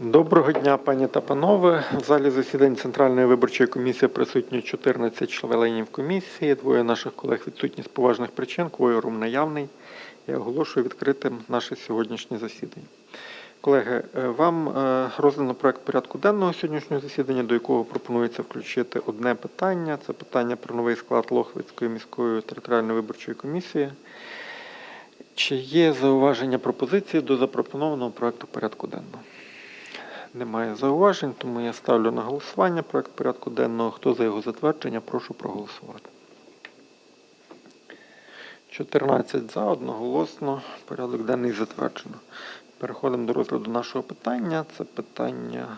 Доброго дня, пані та панове. В залі засідань Центральної виборчої комісії присутні 14 членів комісії. Двоє наших колег відсутні з поважних причин, кворум наявний. Я оголошую відкритим наше сьогоднішнє засідання. Колеги, е, вам е, роздано проект порядку денного сьогоднішнього засідання, до якого пропонується включити одне питання. Це питання про новий склад Лохвицької міської територіальної виборчої комісії. Чи є зауваження пропозиції до запропонованого проекту порядку денного? Немає зауважень, тому я ставлю на голосування проект порядку денного. Хто за його затвердження, прошу проголосувати. 14 за, одноголосно. Порядок денний затверджено. Переходимо до розгляду нашого питання. Це питання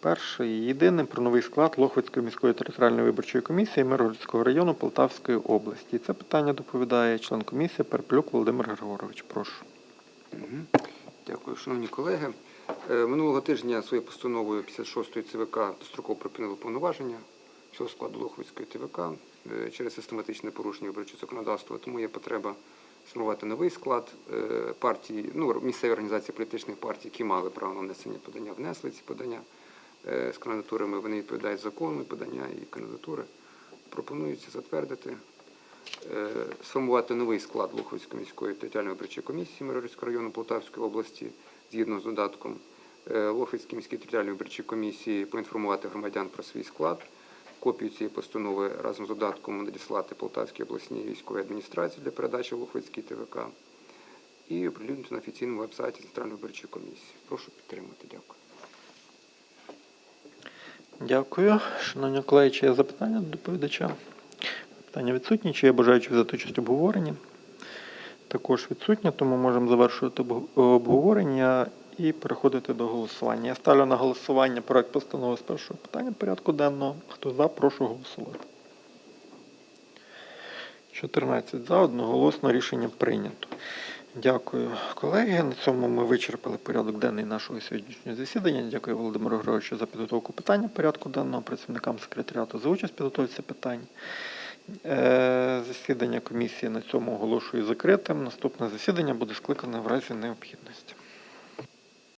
перше і єдине про новий склад Лохвицької міської територіальної виборчої комісії Миргородського району Полтавської області. Це питання доповідає член комісії Перплюк Володимир Григорович. Прошу. Дякую, шановні колеги. Е, Минулого тижня своєю постановою 56-ї ЦВК достроково припинили повноваження всього складу Лохвицької ТВК е, через систематичне порушення виборчого законодавства. Тому є потреба сформувати новий склад е, партії, ну, місцеві організації політичних партій, які мали право на внесення подання, внесли ці подання з кандидатурами. Вони відповідають закону, подання і кандидатури. Пропонується затвердити сформувати новий склад Луховської міської територіальної виборчої комісії Миргородського району Полтавської області згідно з додатком е, Лохвицькій міській територіальної виборчої комісії поінформувати громадян про свій склад. Копію цієї постанови разом з додатком надіслати Полтавській обласній військовій адміністрації для передачі Лохвицькій ТВК і оприлюднити на офіційному вебсайті Центральної виборчої комісії. Прошу підтримати. Дякую. Дякую. Шановні колеги, чи є запитання до доповідача? Питання відсутні. Чи є бажаючі взяти участь в обговоренні? Також відсутні, тому можемо завершувати обговорення і переходити до голосування. Я ставлю на голосування проект постанови з першого питання порядку денного. Хто за, прошу голосувати. 14 за, одноголосно рішення прийнято. Дякую, колеги. На цьому ми вичерпали порядок денний нашого сьогоднішнього засідання. Дякую Володимиру Григоровичу за підготовку питання порядку денного, працівникам секретаріату за участь підготовці питань. Е, Засідання комісії на цьому оголошую закритим. Наступне засідання буде скликане в разі необхідності.